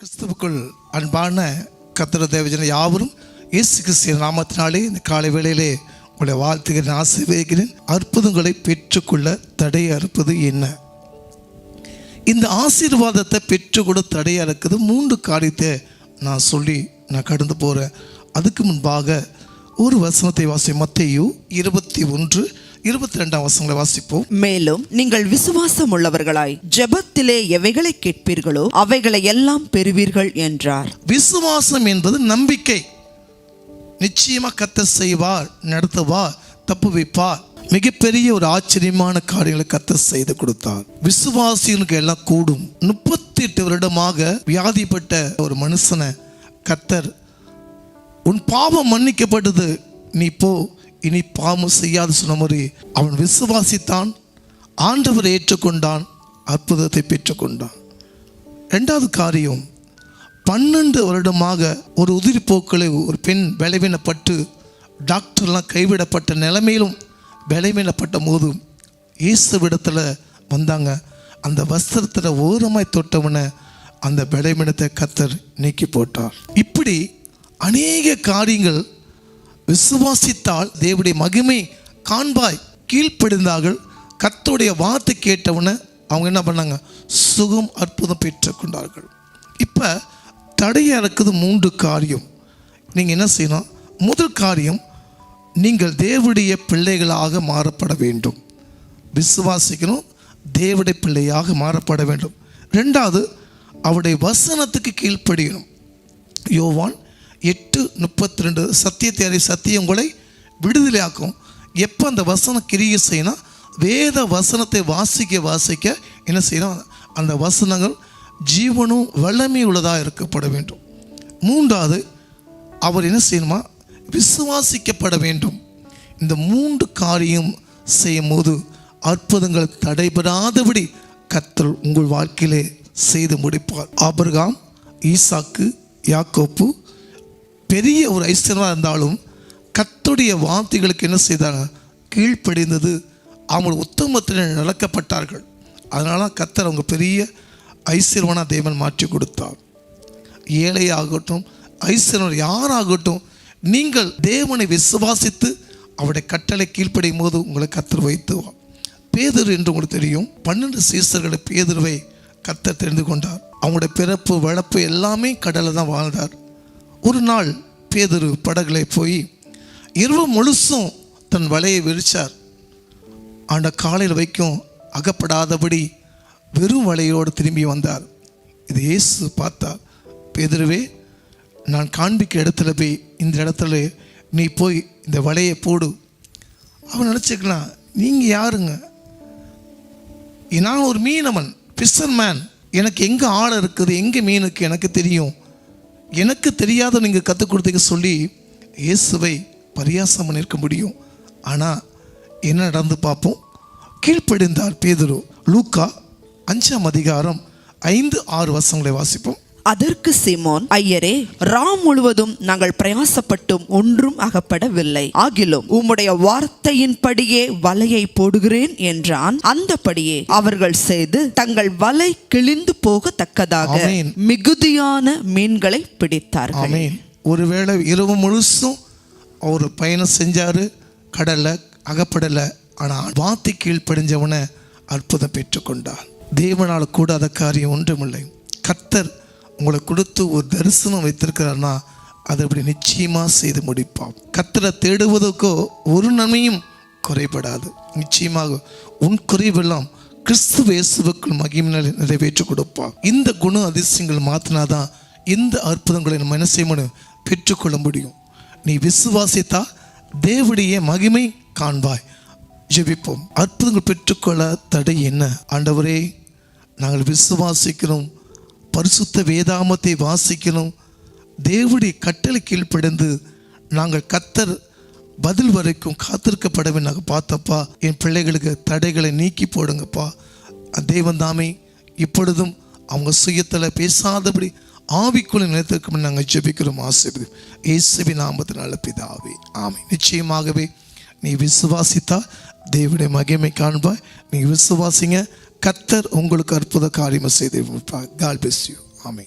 கிறிஸ்துவுக்குள் அன்பான கத்திர தேவஜன யாவரும் இயேசு கிறிஸ்திய நாமத்தினாலே இந்த காலை வேளையிலே உங்களை வாழ்த்துகிறேன் ஆசீர்வதிக்கிறேன் அற்புதங்களை பெற்றுக்கொள்ள தடை அறுப்பது என்ன? இந்த ஆசீர்வாதத்தை பெற்றுக்கொள்ள தடையாக இருக்குது மூன்று காரியத்தை நான் சொல்லி நான் கடந்து போகிறேன் அதுக்கு முன்பாக ஒரு வசனத்தை வாசி மத்தேயு இருபத்தி ஒன்று இருபத்தி ரெண்டாம் வசனங்களை வாசிப்போம். மேலும் நீங்கள் விசுவாசம் உள்ளவர்களாய் ஜெபத்திலே எவைகளை கேட்பீர்களோ அவைகளை எல்லாம் பெறுவீர்கள் என்றார். விசுவாசம் என்பது நம்பிக்கை. நிச்சயமா கத்த செய்வார் நடத்துவார் தப்பு வைப்பார். மிகப்பெரிய ஒரு ஆச்சரியமான காரியங்களை கத்த செய்து கொடுத்தார். விசுவாசிகளுக்கு எல்லாம் கூடும். முப்பத்தி எட்டு வருடமாக வியாதிப்பட்ட ஒரு மனுஷனை கத்தர் உன் பாவம் மன்னிக்கப்பட்டது. நீ போ இனி பாவம் செய்யாது சொன்ன மாதிரி அவன் விசுவாசித்தான் ஆண்டவரை ஏற்றுக்கொண்டான் அற்புதத்தை பெற்றுக்கொண்டான். ரெண்டாவது காரியம் பன்னெண்டு வருடமாக ஒரு உதிரிப்போக்களை ஒரு பெண் விளைவினப்பட்டு டாக்டர்லாம் கைவிடப்பட்ட நிலைமையிலும் விளைவினப்பட்ட போதும் இயேசுவிடத்தில் வந்தாங்க. அந்த வஸ்திரத்தில் ஓரமாய் தொட்டவனை அந்த விளைவினத்தை கத்தர் நீக்கி போட்டார். இப்படி அநேக காரியங்கள் விசுவாசித்தால் தேவடைய மகிமை காண்பாய் கீழ்ப்படிந்தார்கள். கத்தோடைய வார்த்தை கேட்டவுடனே அவங்க என்ன பண்ணாங்க? சுகம் அற்புதம் பெற்றுக்கொண்டார்கள். இப்போ தடையாக இருக்குது மூன்று காரியம். நீங்கள் என்ன செய்யணும்? முதல் காரியம் நீங்கள் தேவடைய பிள்ளைகளாக மாறப்பட வேண்டும். விசுவாசிக்கணும் தேவனுடைய பிள்ளையாக மாறப்பட வேண்டும். ரெண்டாவது அவருடைய வசனத்துக்கு கீழ்ப்படியணும். யோவான் எட்டு முப்பத்தி ரெண்டு சத்தியத்தை அறி சத்தியம் உங்களை விடுதலையாக்கும். எப்போ அந்த வசனம் கிரியை செய்யணும் வேத வசனத்தை வாசிக்க வாசிக்க என்ன செய்யணும் அந்த வசனங்கள் ஜீவனும் வல்லமை உள்ளதாக இருக்கப்பட வேண்டும். மூன்றாவது அவர் என்ன செய்யணுமா விசுவாசிக்கப்பட வேண்டும். இந்த மூன்று காரியம் செய்யும் போது அற்புதங்கள் தடைபெறாதபடி கத்தல் உங்கள் வாழ்க்கையிலே செய்து முடிப்பார். ஆபர்காம் ஈசாக்கு யாக்கோப்பு பெரிய ஒரு ஐஸ்வர்யமாக இருந்தாலும் கத்துடைய வார்த்தைகளுக்கு என்ன செய்தாங்க? கீழ்ப்படிந்தது. அவங்க உத்தமத்தில் நடக்கப்பட்டார்கள். அதனால கத்தர் அவங்க பெரிய ஐஸ்வர்யவனா தேவன் மாற்றி கொடுத்தார். ஏழை ஆகட்டும் ஐஸ்வர்யர் யாராகட்டும் நீங்கள் தேவனை விசுவாசித்து அவருடைய கட்டளை கீழ்ப்படையும் போது உங்களை கத்தர் வைத்துவார். பேதர் என்று உங்களுக்கு தெரியும் பன்னெண்டு சீசர்களை பேதர்வை கத்தர் தெரிந்து கொண்டார். அவங்களுடைய பிறப்பு வளர்ப்பு எல்லாமே கடலில் தான் வாழ்ந்தார். ஒரு நாள் பேதுரு படகுல போய் இரவு முழுசும் தன் வலையை விரிச்சார். ஆண்ட காலையில் வைக்கும் அகப்படாதபடி வெறும் வலையோடு திரும்பி வந்தார். இது இயேசு பார்த்தார். பேதுருவே நான் காண்பிக்க இடத்துல போய் இந்த இடத்துல நீ போய் இந்த வலையை போடு. அவன் நினச்சிக்கலாம் நீங்கள் யாருங்க? நான் ஒரு மீனவன். ஃபிஷர்மேன் எனக்கு எங்கே ஆள் இருக்குது? எங்கே மீனுக்கு? எனக்கு தெரியும். எனக்கு தெரியாத நீங்கள் கற்றுக் கொடுத்தீங்க சொல்லி இயேசுவை பரியாசம் பண்ணியிருக்க முடியும். ஆனால் என்ன நடந்து பார்ப்போம்? கீழ்ப்படிந்தார் பேதுரு லூக்கா அஞ்சாம் அதிகாரம் ஐந்து ஆறு வருஷங்களை வாசிப்போம். அதற்கு சீமோன் ஐயரே ராம் முழுவதும் நாங்கள் பிரயாசப்பட்டும் ஒன்றும் அகப்படவில்லை. ஆகிலும் உம்முடைய வார்த்தையின்படியே வலையை போடுகிறேன் என்றான். அந்தபடியே அவர்கள் செய்து தங்கள் வலை கிழிந்து போகத்தக்கதாக. மிகுதியான மீன்களை பிடித்தார்கள். ஒருவேளை இரவு முழுசும் அவர் பயணம் செஞ்சார் கடலில் அகப்படலை ஆனால் வார்த்தை கீழ்ப்படிஞ்சவனை அற்புதம் பெற்றுக்கொண்டார். தேவனால் கூடாத காரியம் ஒன்றுமில்லை. கர்த்தர் உங்களை கொடுத்து ஒரு தரிசனம் வைத்திருக்கிறார்னா அதை அப்படி நிச்சயமாக செய்து முடிப்பான் கத்தரை தேடுவதற்கோ ஒரு நன்மையும் குறைபடாது. நிச்சயமாக உன் குறைவெல்லாம் கிறிஸ்துவ இயேசுவுக்குள் மகிமை நிறைவேற்றி கொடுப்பார். இந்த குண அதிசயங்கள் மாற்றினாதான் இந்த அற்புதங்களை நம்ம என்ன செய்யணும் பெற்றுக்கொள்ள முடியும். நீ விசுவாசித்தா தேவடைய மகிமை காண்பாய். ஜெபிப்போம். அற்புதங்கள் பெற்றுக்கொள்ள தடை என்ன? ஆண்டவரே நாங்கள் விசுவாசிக்கிறோம். பரிசுத்த வேதாமத்தை வாசிக்கணும். தேவடைய கட்டளை கீழ்ப்படைந்து நாங்கள் கத்தர் பதில் வரைக்கும் காத்திருக்கப்படவே நாங்கள் பார்த்தப்பா. என் பிள்ளைகளுக்கு தடைகளை நீக்கி போடுங்கப்பா. தேவன் தாமே இப்பொழுதும் அவங்க சுயத்தில் பேசாதபடி ஆவிக்குள்ள நிலைத்திருக்கும் நாங்கள் ஜெபிக்கிறோம் ஆசிரியர் இயேசுவி நாமத்தினால பிதாவே ஆமை நிச்சயமாகவே நீ விசுவாசித்தா தேவனுடைய மகிமை காண்பாய். நீ விசுவாசிங்க கத்தர் உங்களுக்கு அற்புத காரியமாக செய்து கால் பேசியும் ஆமே